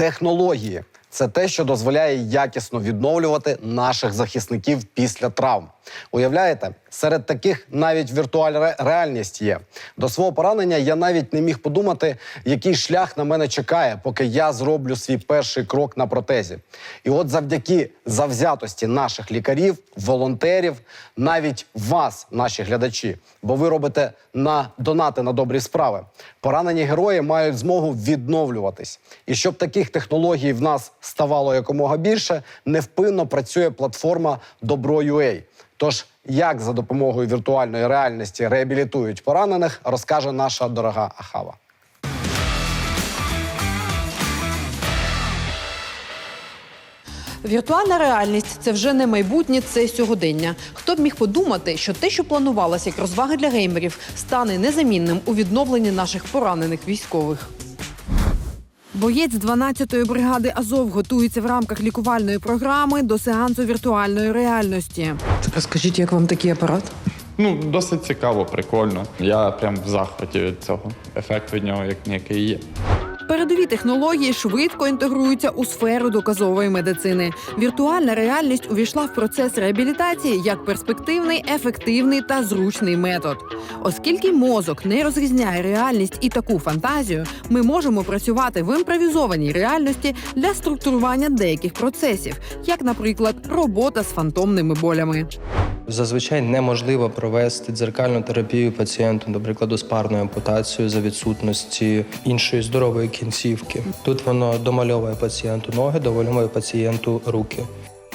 Технології це те, що дозволяє якісно відновлювати наших захисників після травм. Уявляєте, серед таких навіть віртуальна реальність є. До свого поранення я навіть не міг подумати, який шлях на мене чекає, поки я зроблю свій перший крок на протезі. І от завдяки завзятості наших лікарів, волонтерів, навіть вас, наші глядачі, бо ви робите на донати на добрі справи. Поранені герої мають змогу відновлюватись. І щоб таких технологій в нас ставало якомога більше, невпинно працює платформа Добро.UA. Тож, як за допомогою віртуальної реальності реабілітують поранених, розкаже наша дорога Ахава. Віртуальна реальність це вже не майбутнє, це сьогодення. Хто б міг подумати, що те, що планувалося як розваги для геймерів, стане незамінним у відновленні наших поранених військових. Боєць 12-ї бригади Азов готується в рамках лікувальної програми до сеансу віртуальної реальності. Розкажіть, як вам такий апарат? Ну, досить цікаво, прикольно. Я прям в захваті від цього. Ефект від нього як ніякий є. Передові технології швидко інтегруються у сферу доказової медицини. Віртуальна реальність увійшла в процес реабілітації як перспективний, ефективний та зручний метод. Оскільки мозок не розрізняє реальність і таку фантазію, ми можемо працювати в імпровізованій реальності для структурування деяких процесів, як, наприклад, робота з фантомними болями. Зазвичай неможливо провести дзеркальну терапію пацієнту, до прикладу, з парною ампутацією за відсутності іншої здорової кінцівки. Тут воно домальовує пацієнту ноги, домальовує пацієнту руки.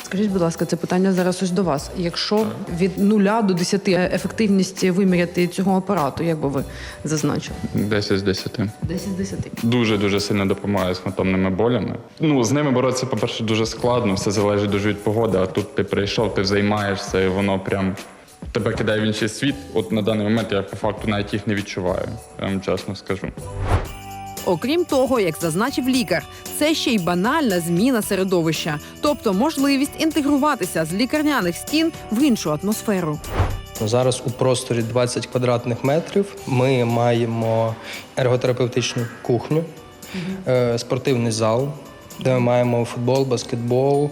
Скажіть, будь ласка, це питання зараз ось до вас. Якщо від нуля до 10 ефективність виміряти цього апарату, як би ви зазначили? 10 з 10. 10 з 10. Дуже дуже сильно допомагає з фантомними болями. Ну, з ними боротися, по-перше, дуже складно, все залежить дуже від погоди. А тут ти прийшов, ти займаєшся, і воно прям тебе кидає в інший світ. От на даний момент я по факту навіть їх не відчуваю. Я вам чесно скажу. Окрім того, як зазначив лікар, це ще й банальна зміна середовища, тобто можливість інтегруватися з лікарняних стін в іншу атмосферу. Зараз у просторі 20 квадратних метрів ми маємо ерготерапевтичну кухню, е, спортивний зал, де ми маємо футбол, баскетбол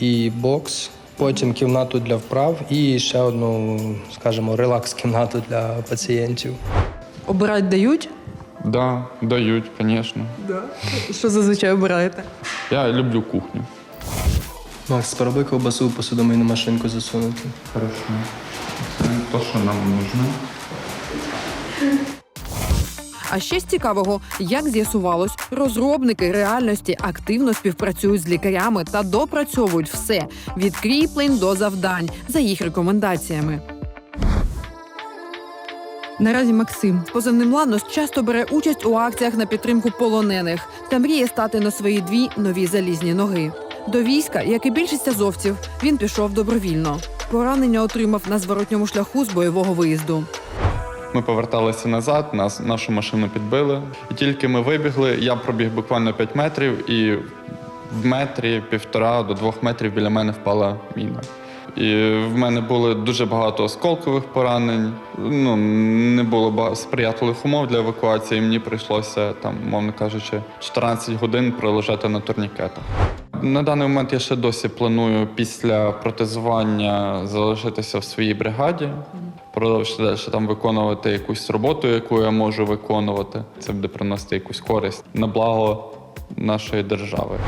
і бокс. Потім кімнату для вправ і ще одну, скажімо, релакс-кімнату для пацієнтів. Обирати дають? Да, дають, звісно. Що зазвичай обираєте? Я люблю кухню. Макс, спробуй ковбасу в посудомийну машинку засунути. Хорошо. Це те, що нам потрібно. А ще з цікавого, як з'ясувалось, розробники реальності активно співпрацюють з лікарями та допрацьовують все від кріплень до завдань за їх рекомендаціями. Наразі Максим з позивним Ланос часто бере участь у акціях на підтримку полонених та мріє стати на свої дві нові залізні ноги. До війська, як і більшість азовців, він пішов добровільно. Поранення отримав на зворотньому шляху з бойового виїзду. Ми поверталися назад, нас нашу машину підбили. І тільки ми вибігли, я пробіг буквально 5 метрів, і в метрі півтора до двох метрів біля мене впала міна. І в мене було дуже багато осколкових поранень. Ну не було сприятливих умов для евакуації. Мені прийшлося там, мовно кажучи, 14 годин пролежати на турнікетах. На даний момент я ще досі планую після протезування залишитися в своїй бригаді, продовжити далі там виконувати якусь роботу, яку я можу виконувати. Це буде приносити якусь користь на благо нашої держави.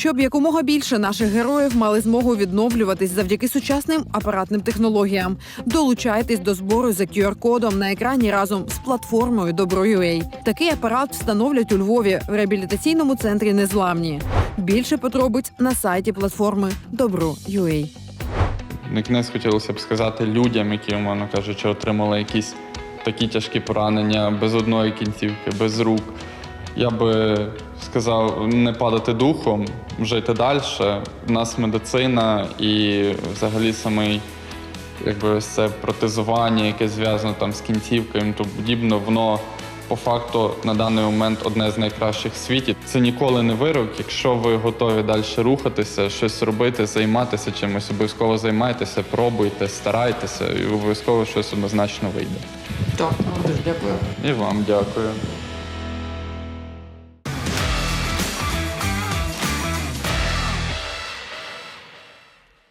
Щоб якомога більше наших героїв мали змогу відновлюватись завдяки сучасним апаратним технологіям. Долучайтесь до збору за QR-кодом на екрані разом з платформою Добро.UA. Такий апарат встановлять у Львові в реабілітаційному центрі Незламні. Більше подробиць на сайті платформи Добро.UA. На кінець хотілося б сказати людям, які, умовно кажучи, отримали якісь такі тяжкі поранення без одної кінцівки, без рук. Я би сказав, не падати духом, жити далі. У нас медицина і взагалі самий якби це протезування, яке зв'язано там з кінцівкою і тому подібне, воно по факту на даний момент одне з найкращих в світі. Це ніколи не вирок. Якщо ви готові далі рухатися, щось робити, займатися чимось, обов'язково займайтеся, пробуйте, старайтеся, і обов'язково щось однозначно вийде. Так, дуже дякую. І вам дякую.